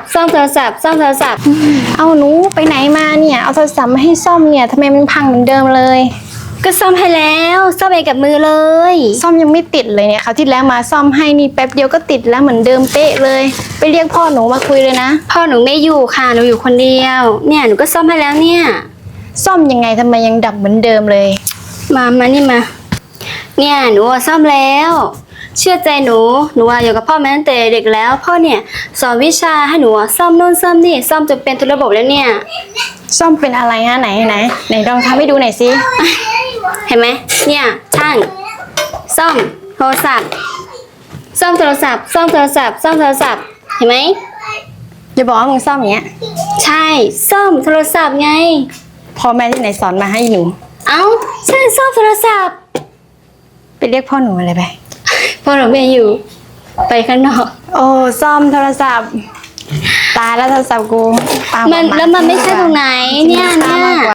ท์ซ่อมโทรศัพท์ซ่อมโทรศัพท์ เอาหนูไปไหนมาเนี่ย เอาโทรศัพท์มาให้ซ่อมเนี่ยทำไมมันพังเหมือนเดิมเลย ก็ซ่อมให้แล้วซ่อมเองกับมือเลย ซ่อมยังไม่ติดเลยเนี่ยคราวที่แล้วมาซ่อมให้นี่แป๊บเดียวก็ติดแล้วเหมือนเดิมเป๊ะเลย ไปเรียกพ่อหนูมาคุยเลยนะ พ่อหนูไม่อยู่ค่ะหนูอยู่คนเดียว เนี่ยหนูก็ซ่อมให้แล้วเนี่ย ซ่อมยังไงทำไมยังดับเหมือนเดิมเลย มามานี่มา เนี่ยหนูอะซ่อมแล้ว เชื่อใจหนู หนูอะอยู่กับพ่อมาตั้งแต่เด็กแล้ว พ่อเนี่ยสอนวิชาให้หนูอะซ่อมนู่นซ่อมนี่ซ่อมจนเป็นทุกระบบแล้วเนี่ย ซ่อมเป็นอะไรฮะไหนไหนไหนลองทำให้ดูหน่อยสิเห็นไหมเนี่ยช่างซ่อมโทรศัพท์ ซ่อมโทรศัพท์ ซ่อมโทรศัพท์ ซ่อมโทรศัพท์ เห็นไหมจะบอกว่ามึงซ่อมอย่างเงี้ย ใช่ ซ่อมโทรศัพท์ไง พ่อแม่ที่ไหนสอนมาให้หนู เอ้าใช่ซ่อมโทรศัพท์ ไปเรียกพ่อหนูมาเลยไป พ่อหนูไม่อยู่ ไปข้างนอก โอ้ซ่อมโทรศัพท์ ตายแล้วโทรศัพท์กูปามันาแล้วมันไม่ใช่ตรงไหนเนี่ยจริงๆเนี่ยมากกว่า